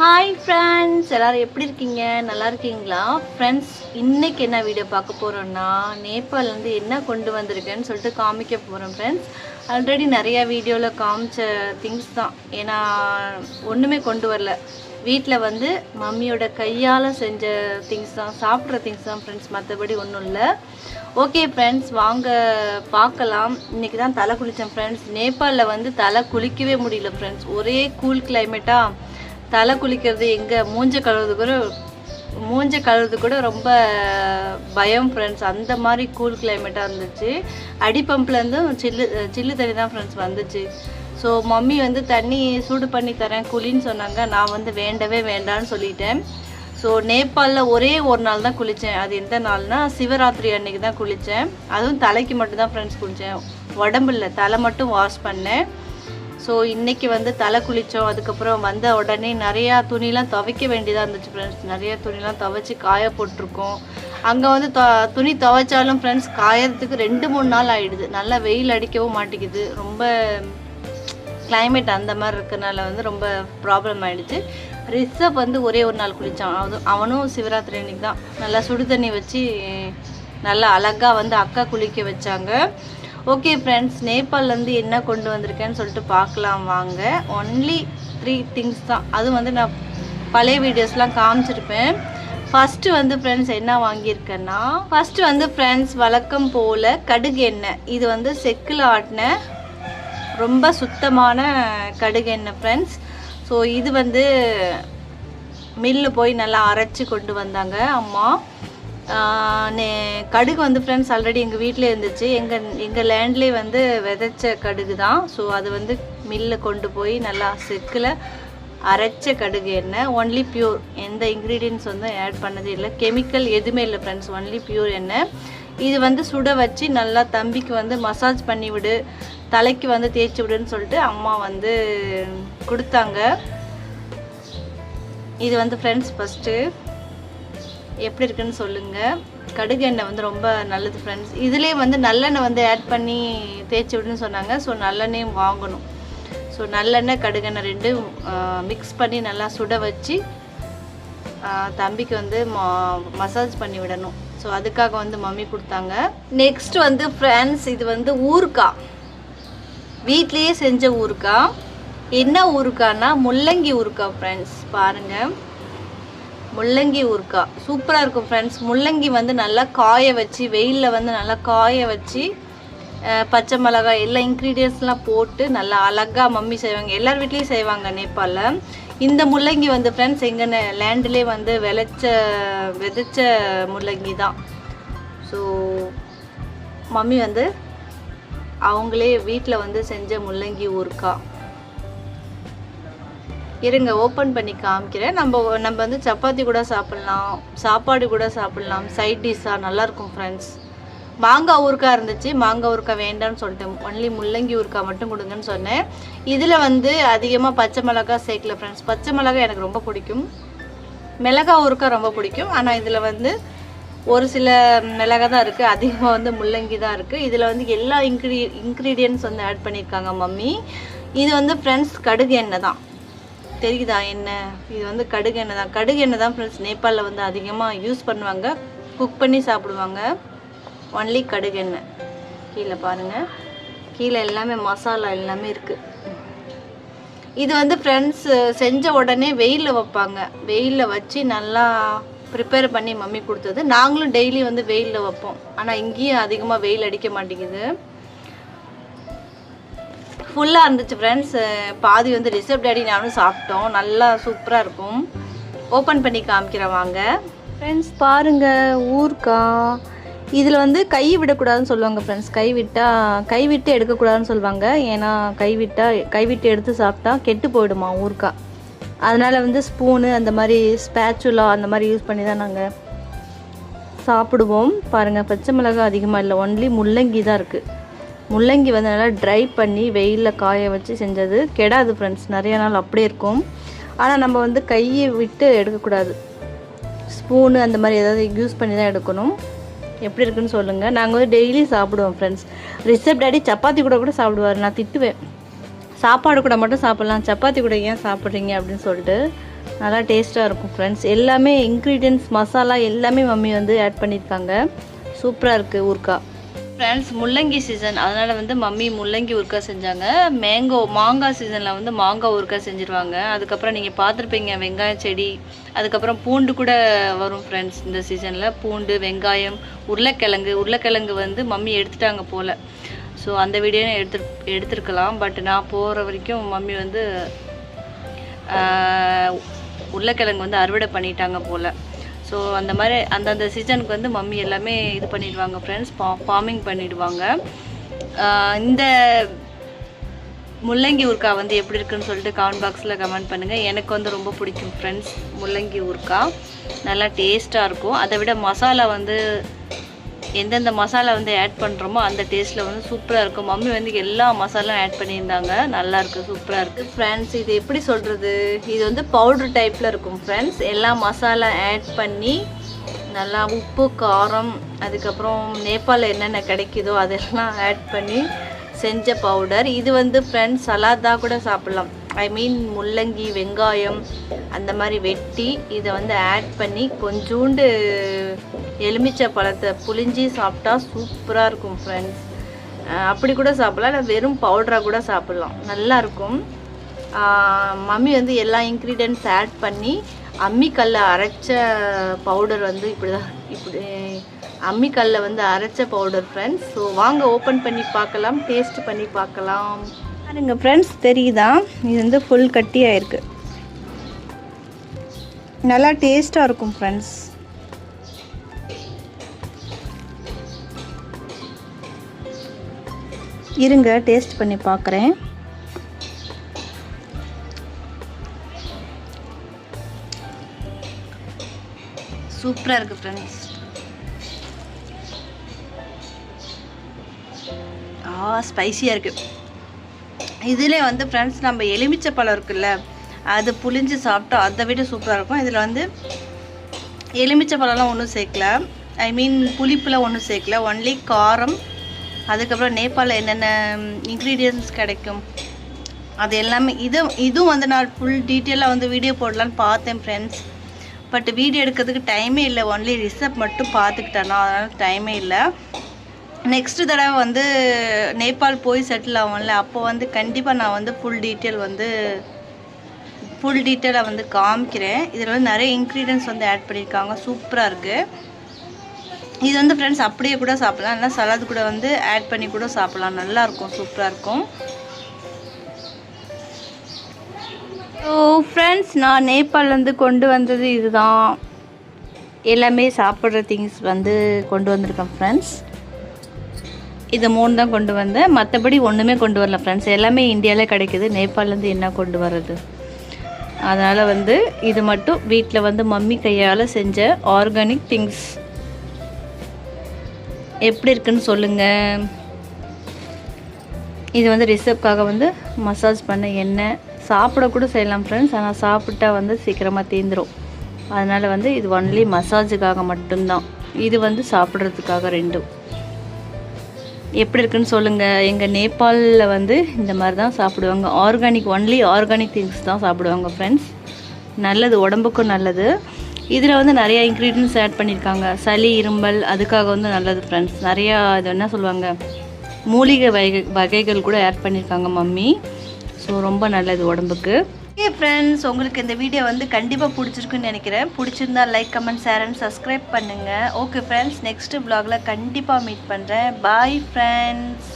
Hi friends எல்லோரும் எப்படி இருக்கீங்க? நல்லா இருக்கீங்களா? ஃப்ரெண்ட்ஸ் இன்னைக்கு என்ன வீடியோ பார்க்க போகிறோன்னா நேபாள்லேருந்து என்ன கொண்டு வந்திருக்கேன்னு சொல்லிட்டு காமிக்க போகிறோம் ஃப்ரெண்ட்ஸ் ஆல்ரெடி நிறையா வீடியோவில் காமிச்ச திங்ஸ் தான். ஏன்னா ஒன்றுமே கொண்டு வரல. வீட்டில் வந்து மம்மியோட கையால் செஞ்ச திங்ஸ் தான் சாப்பிட்ற திங்ஸ் தான் ஃப்ரெண்ட்ஸ் மற்றபடி ஒன்றும் இல்லை. ஓகே ஃப்ரெண்ட்ஸ் வாங்க பார்க்கலாம். இன்றைக்கி தான் தலை குளித்தேன் ஃப்ரெண்ட்ஸ் நேபாளில் வந்து தலை குளிக்கவே முடியல ஃப்ரெண்ட்ஸ் ஒரே கூல் கிளைமேட்டாக தலை குளிக்கிறது எங்கே மூஞ்ச கழுவுறது கூட மூஞ்ச கழுவுறது கூட ரொம்ப பயம் ஃப்ரெண்ட்ஸ் அந்த மாதிரி கூல் கிளைமேட்டாக இருந்துச்சு. அடி பம்ப்லேருந்தும் சில்லு சில்லு தண்ணி தான் ஃப்ரெண்ட்ஸ் வந்துச்சு. ஸோ மம்மி வந்து தண்ணி சூடு பண்ணி தரேன் குளின்னு சொன்னாங்க. நான் வந்து வேண்டவே வேண்டான்னு சொல்லிட்டேன். ஸோ நேபாளில் ஒரே ஒரு நாள் தான் குளித்தேன் அது எந்த நாள்னா சிவராத்திரி அன்னைக்கு தான் குளித்தேன் அதுவும் தலைக்கு மட்டும் தான் ஃப்ரெண்ட்ஸ் குளித்தேன் உடம்பு இல்லை தலை மட்டும் வாஷ் பண்ணேன். ஸோ இன்றைக்கி வந்து தலை குளித்தோம் அதுக்கப்புறம் வந்த உடனே நிறையா துணிலாம் துவைக்க வேண்டியதாக இருந்துச்சு ஃப்ரெண்ட்ஸ் நிறையா துணிலாம் துவைச்சி காய போட்டிருக்கோம். அங்கே வந்து துணி துவைச்சாலும் ஃப்ரெண்ட்ஸ் காயறதுக்கு ரெண்டு மூணு நாள் ஆகிடுது நல்லா வெயில் அடிக்கவும் மாட்டேங்குது. ரொம்ப கிளைமேட் அந்த மாதிரி இருக்கிறனால வந்து ரொம்ப ப்ராப்ளம் ஆகிடுச்சு ரிஷப் வந்து ஒரே ஒரு நாள் குளித்தான் அது அவனும் சிவராத்திரி அன்னைக்கு தான். நல்லா சுடு தண்ணி வச்சு நல்லா அழகாக வந்து அக்கா குளிக்க வச்சாங்க. ஓகே ஃப்ரெண்ட்ஸ் நேபாளிலேருந்து என்ன கொண்டு வந்திருக்கேன்னு சொல்லிட்டு பார்க்கலாம் வாங்க. ஒன்லி த்ரீ திங்ஸ் தான். அதுவும் வந்து நான் பழைய வீடியோஸ்லாம் காமிச்சிருப்பேன். ஃபஸ்ட்டு வந்து ஃப்ரெண்ட்ஸ் என்ன வாங்கியிருக்கேன்னா ஃபஸ்ட்டு வந்து ஃப்ரெண்ட்ஸ் வழக்கம் போல் கடுகு எண்ணெய். இது வந்து செக்கில் ஆட்டின ரொம்ப சுத்தமான கடுகு எண்ணெய் ஃப்ரெண்ட்ஸ் ஸோ இது வந்து மில்லு போய் நல்லா அரைச்சி கொண்டு வந்தாங்க அம்மா. கடுகு வந்து ஃப்ரெண்ட்ஸ் ஆல்ரெடி எங்கள் வீட்டில் இருந்துச்சு. எங்கள் எங்கள் லேண்ட்லேயே வந்து விதைச்ச கடுகு தான் ஸோ அது வந்து மில்லில் கொண்டு போய் நல்லா செக்கில் அரைச்ச கடுகு எண்ணெய் ஒன்லி பியூர் எந்த இன்க்ரீடியன்ஸ் வந்து ஆட் பண்ணதே இல்லை. கெமிக்கல் எதுவுமே இல்லை ஃப்ரெண்ட்ஸ் ஒன்லி பியூர் எண்ணெய். இது வந்து சுட வச்சு நல்லா தம்பிக்கு வந்து மசாஜ் பண்ணி விடு. தலைக்கு வந்து தேய்ச்சி விடுன்னு சொல்லிட்டு அம்மா வந்து கொடுத்தாங்க. இது வந்து ஃப்ரெண்ட்ஸ் ஃபஸ்ட்டு எப்படி இருக்குன்னு சொல்லுங்கள் கடுகு எண்ணெய் வந்து ரொம்ப நல்லது ஃப்ரெண்ட்ஸ் இதுலேயே வந்து நல்லெண்ணெய் வந்து ஆட் பண்ணி தேய்ச்சி விடுன்னு சொன்னாங்க. ஸோ நல்லெண்ணெயும் வாங்கணும். ஸோ நல்லெண்ணெய் கடுகெண்ணெய் ரெண்டும் மிக்ஸ் பண்ணி நல்லா சுட வச்சு தம்பிக்கு வந்து மசாஜ் பண்ணி விடணும். ஸோ அதுக்காக வந்து மம்மி கொடுத்தாங்க. நெக்ஸ்ட் வந்து ஃப்ரெண்ட்ஸ் இது வந்து ஊருக்கா வீட்லேயே செஞ்ச ஊருக்கா என்ன ஊருக்கானா முள்ளங்கி ஊருக்கா ஃப்ரெண்ட்ஸ் பாருங்கள் முள்ளங்கி ஊறுக்காய் சூப்பராக இருக்கும் ஃப்ரெண்ட்ஸ் முள்ளங்கி வந்து நல்லா காய வச்சு வெயிலில் வந்து நல்லா காய வச்சு பச்சை மிளகாய் எல்லா இன்க்ரீடியன்ஸ்லாம் போட்டு நல்லா அழகாக மம்மி செய்வாங்க. எல்லார் வீட்லேயும் செய்வாங்க நேபாளில் இந்த முள்ளங்கி வந்து ஃப்ரெண்ட்ஸ் எங்கள் லேண்டிலே வந்து விளைச்ச விதைச்ச முள்ளங்கி தான். ஸோ மம்மி வந்து அவங்களே வீட்டில் வந்து செஞ்ச முள்ளங்கி ஊறுகாய் இருங்க ஓப்பன் பண்ணி காமிக்கிறேன். நம்ம நம்ம வந்து சப்பாத்தி கூட சாப்பிட்லாம் சாப்பாடு கூட சாப்பிட்லாம். சைட் டிஷ்ஷாக நல்லாயிருக்கும் ஃப்ரெண்ட்ஸ் மாங்காய் ஊறுக்காய் இருந்துச்சு. மாங்காய் ஊறுக்காய் வேண்டாம்னு சொல்லிட்டேன். ஒன்லி முள்ளங்கி ஊறுக்காய் மட்டும் கொடுங்கன்னு சொன்னேன். இதில் வந்து அதிகமாக பச்சை மிளகாய் சேர்க்கல ஃப்ரெண்ட்ஸ் பச்சை மிளகாய் எனக்கு ரொம்ப பிடிக்கும். மிளகாய் ஊறுக்காய் ரொம்ப பிடிக்கும். ஆனால் இதில் வந்து ஒரு சில மிளகாய் தான் இருக்குது அதிகமாக வந்து முள்ளங்கி தான் இருக்குது இதில் வந்து எல்லா இன்க்ரீ இன்க்ரீடியன்ஸ் வந்து ஆட் பண்ணியிருக்காங்க மம்மி. இது வந்து ஃப்ரெண்ட்ஸ் கடுகு எண்ணெய் தான். தெரியுதா என்ன? இது வந்து கடுகு எண்ணெய் தான். கடுகு எண்ணெய் தான் ஃப்ரெண்ட்ஸ் நேபாளில் வந்து அதிகமாக யூஸ் பண்ணுவாங்க. குக் பண்ணி சாப்பிடுவாங்க. ஒன்லி கடுகு எண்ணெய். கீழே பாருங்கள் கீழே எல்லாமே மசாலா எல்லாமே இருக்குது இது வந்து ஃப்ரெண்ட்ஸ் செஞ்ச உடனே வெயிலில் வைப்பாங்க. வெயிலில் வச்சு நல்லா ப்ரிப்பேர் பண்ணி மம்மி கொடுத்தது. நாங்களும் டெய்லி வந்து வெயிலில் வைப்போம். ஆனால் இங்கேயும் அதிகமாக வெயில் அடிக்க மாட்டேங்குது. ஃபுல்லாக இருந்துச்சு ஃப்ரெண்ட்ஸ் பாதி வந்து ரிசர்வ் டேடி நானும் சாப்பிட்டோம். நல்லா சூப்பராக இருக்கும். ஓப்பன் பண்ணி காமிக்கிறேன் வாங்க. ஃப்ரெண்ட்ஸ் பாருங்கள் ஊர்க்கா. இதில் வந்து கை விடக்கூடாதுன்னு சொல்லுவாங்க ஃப்ரெண்ட்ஸ் கை விட்டால் கை விட்டு எடுக்கக்கூடாதுன்னு சொல்லுவாங்க. ஏன்னா கை விட்டால் கை விட்டு எடுத்து சாப்பிட்டா கெட்டு போயிடுமா ஊர்க்கா? அதனால் வந்து ஸ்பூனு அந்த மாதிரி ஸ்பேச்சுலா அந்த மாதிரி யூஸ் பண்ணி தான் நாங்கள் சாப்பிடுவோம். பாருங்கள் பச்சை மிளகாய் அதிகமாக இல்லை ஒன்லி முள்ளங்கி தான் இருக்குது முள்ளங்கி வந்து நல்லா ட்ரை பண்ணி வெயிலில் காய வச்சு செஞ்சது. கெடாது ஃப்ரெண்ட்ஸ் நிறைய நாள் அப்படியே இருக்கும். ஆனால் நம்ம வந்து கையை விட்டு எடுக்கக்கூடாது. ஸ்பூனு அந்த மாதிரி ஏதாவது யூஸ் பண்ணி தான் எடுக்கணும். எப்படி இருக்குன்னு சொல்லுங்கள் நாங்கள் வந்து டெய்லி சாப்பிடுவோம் ஃப்ரெண்ட்ஸ் ரிசப் டேடி சப்பாத்தி கூட கூட சாப்பிடுவார். நான் திட்டுவேன். சாப்பாடு கூட மட்டும் சாப்பிட்லாம். சப்பாத்தி கூட ஏன் சாப்பிட்றீங்க அப்படின்னு சொல்லிட்டு நல்லா டேஸ்ட்டாக இருக்கும் ஃப்ரெண்ட்ஸ் எல்லாமே இன்க்ரீடியன்ஸ் மசாலா எல்லாமே மம்மி வந்து ஆட் பண்ணியிருக்காங்க. சூப்பராக இருக்குது ஊர்க்கா ஃப்ரெண்ட்ஸ் முள்ளங்கி சீசன் அதனால் வந்து மம்மி முள்ளங்கி ஊறுக்கா செஞ்சாங்க. மேங்கோ மாங்காய் சீசனில் வந்து மாங்காய் ஊறுக்கா செஞ்சுருவாங்க. அதுக்கப்புறம் நீங்கள் பார்த்துருப்பீங்க வெங்காயம் செடி. அதுக்கப்புறம் பூண்டு கூட வரும் ஃப்ரெண்ட்ஸ் இந்த சீசனில் பூண்டு வெங்காயம் உருளைக்கிழங்கு. உருளைக்கிழங்கு வந்து மம்மி எடுத்துட்டாங்க போல். ஸோ அந்த வீடியோ எடுத்து எடுத்துருக்கலாம். பட் நான் போகிற வரைக்கும் மம்மி வந்து உருளைக்கிழங்கு வந்து அறுவடை பண்ணிட்டாங்க போல். ஸோ அந்த மாதிரி அந்தந்த சீசனுக்கு வந்து மம்மி எல்லாமே இது பண்ணிடுவாங்க ஃப்ரெண்ட்ஸ் ஃபா ஃபார்மிங் பண்ணிடுவாங்க. இந்த முள்ளங்கி ஊர்க்கா வந்து எப்படி இருக்குன்னு சொல்லிட்டு கமெண்ட் பாக்ஸில் கமெண்ட் பண்ணுங்கள் எனக்கு வந்து ரொம்ப பிடிக்கும் ஃப்ரெண்ட்ஸ் முள்ளங்கி ஊறுக்காய் நல்லா டேஸ்ட்டாக இருக்கும். அதை விட மசாலா வந்து எந்தெந்த மசாலா வந்து ஆட் பண்ணுறோமோ அந்த டேஸ்ட்டில் வந்து சூப்பராக இருக்கும். மம்மி வந்து எல்லா மசாலாவும் ஆட் பண்ணியிருந்தாங்க. நல்லாயிருக்கு சூப்பராக இருக்குது ஃப்ரெண்ட்ஸ் இது எப்படி சொல்கிறது இது வந்து பவுடர் டைப்பில் இருக்கும் ஃப்ரெண்ட்ஸ் எல்லா மசாலா ஆட் பண்ணி நல்லா உப்பு காரம் அதுக்கப்புறம் நேபாளில் என்னென்ன கிடைக்குதோ அதெல்லாம் ஆட் பண்ணி செஞ்ச பவுடர் இது வந்து ஃப்ரெண்ட்ஸ் சலாதா கூட சாப்பிட்லாம். ஐ மீன் முள்ளங்கி வெங்காயம் அந்த மாதிரி வெட்டி இதை வந்து ஆட் பண்ணி கொஞ்சோண்டு எலுமிச்சை பழத்தை புளிஞ்சி சாப்பிட்டா சூப்பராக இருக்கும் ஃப்ரெண்ட்ஸ் அப்படி கூட சாப்பிட்லாம். இல்லை வெறும் பவுடராக கூட சாப்பிட்லாம். நல்லாயிருக்கும் மம்மி வந்து எல்லா இன்க்ரீடியன்ட்ஸ் ஆட் பண்ணி அம்மிக்கல்ல அரைச்ச பவுடர் வந்து இப்படி தான் இப்படி அம்மிக்கல்ல வந்து அரைச்ச பவுடர் ஃப்ரெண்ட்ஸ் ஸோ வாங்க ஓப்பன் பண்ணி பார்க்கலாம் டேஸ்ட் பண்ணி பார்க்கலாம். பாருங்க ஃப்ரெண்ட்ஸ் தெரியுதா? இது வந்து ஃபுல் கட்டியாக இருக்கு. நல்லா டேஸ்ட்டாக இருக்கும் ஃப்ரெண்ட்ஸ் இருங்க டேஸ்ட் பண்ணி பார்க்குறேன் சூப்பராக இருக்குது ஃப்ரெண்ட்ஸ் ஆ ஸ்பைசியாக இருக்குது இதில் வந்து ஃப்ரெண்ட்ஸ் நம்ம எலுமிச்சை பழம் இருக்குல்ல அது புளிஞ்சு சாப்பிட்டா அதை விட சூப்பராக இருக்கும். இதில் வந்து எலுமிச்சை பழம்லாம் ஒன்றும் சேர்க்கல. ஐ மீன் புளிப்புலாம் ஒன்றும் சேர்க்கல. ஒன்லி காரம் அதுக்கப்புறம் நேபாளில் என்னென்ன இன்க்ரீடியன்ஸ் கிடைக்கும் அது எல்லாமே இது இதுவும் வந்து நான் ஃபுல் டீட்டெயிலாக வந்து வீடியோ போடலான்னு பார்த்தேன் ஃப்ரெண்ட்ஸ் பட் வீடியோ எடுக்கிறதுக்கு டைமே இல்லை. ஒன்லி ரிசப்ட் மட்டும் பார்த்துக்கிட்டேன்னா அதனால் டைமே இல்லை. நெக்ஸ்ட் தடவை வந்து நேபாள் போய் செட்டில் ஆகும்ல அப்போ வந்து கண்டிப்பாக நான் வந்து ஃபுல் டீட்டெயில் வந்து ஃபுல் டீட்டெயிலாக வந்து காமிக்கிறேன். இதில் வந்து நிறைய இன்க்ரீடியன்ஸ் வந்து ஆட் பண்ணியிருக்காங்க. சூப்பராக இருக்குது இது வந்து ஃப்ரெண்ட்ஸ் அப்படியே கூட சாப்பிட்லாம். இல்லைனா சலாது கூட வந்து ஆட் பண்ணி கூட சாப்பிட்லாம். நல்லாயிருக்கும் சூப்பராக இருக்கும். ஸோ ஃப்ரெண்ட்ஸ் நான் நேபாளிலேருந்து கொண்டு வந்தது இதுதான். எல்லாமே சாப்பிட்ற திங்ஸ் வந்து கொண்டு வந்திருக்கேன் ஃப்ரெண்ட்ஸ் இதை மூணு தான் கொண்டு வந்தேன். மற்றபடி ஒன்றுமே கொண்டு வரல ஃப்ரெண்ட்ஸ் எல்லாமே இந்தியாவிலே கிடைக்குது. நேபாளிலேருந்து என்ன கொண்டு வர்றது? அதனால் வந்து இது மட்டும் வீட்டில் வந்து மம்மி கையால் செஞ்ச ஆர்கானிக் திங்ஸ் எப்படி இருக்குன்னு சொல்லுங்கள் இது வந்து ரிசப்காக வந்து மசாஜ் பண்ண எண்ணெய். சாப்பிட கூட செய்யலாம் ஃப்ரெண்ட்ஸ் ஆனால் சாப்பிட்டா வந்து சீக்கிரமாக தீந்துரும். அதனால் வந்து இது ஒன்லி மசாஜுக்காக மட்டும்தான். இது வந்து சாப்பிட்றதுக்காக ரெண்டும். எப்படி இருக்குன்னு சொல்லுங்கள் எங்கள் நேபாளில் வந்து இந்த மாதிரி தான் சாப்பிடுவாங்க. ஆர்கானிக் ஒன்லி ஆர்கானிக் திங்ஸ் தான் சாப்பிடுவாங்க ஃப்ரெண்ட்ஸ் நல்லது உடம்புக்கும் நல்லது. இதில் வந்து நிறையா இன்க்ரீடியன்ஸ் ஆட் பண்ணியிருக்காங்க சளி இரும்பல் அதுக்காக வந்து நல்லது ஃப்ரெண்ட்ஸ் நிறையா இது என்ன சொல்லுவாங்க? மூலிகை வகை வகைகள் கூட ஆட் பண்ணியிருக்காங்க மம்மி. ஸோ ரொம்ப நல்லது உடம்புக்கு. ஓகே ஃப்ரெண்ட்ஸ் உங்களுக்கு இந்த வீடியோ வந்து கண்டிப்பாக பிடிச்சிருக்குன்னு நினைக்கிறேன். பிடிச்சிருந்தா like comment share and subscribe பண்ணுங்கள் ஓகே ஃப்ரெண்ட்ஸ் நெக்ஸ்ட் ப்ளாகில் கண்டிப்பாக மீட் பண்ணுறேன் பாய் ஃப்ரெண்ட்ஸ்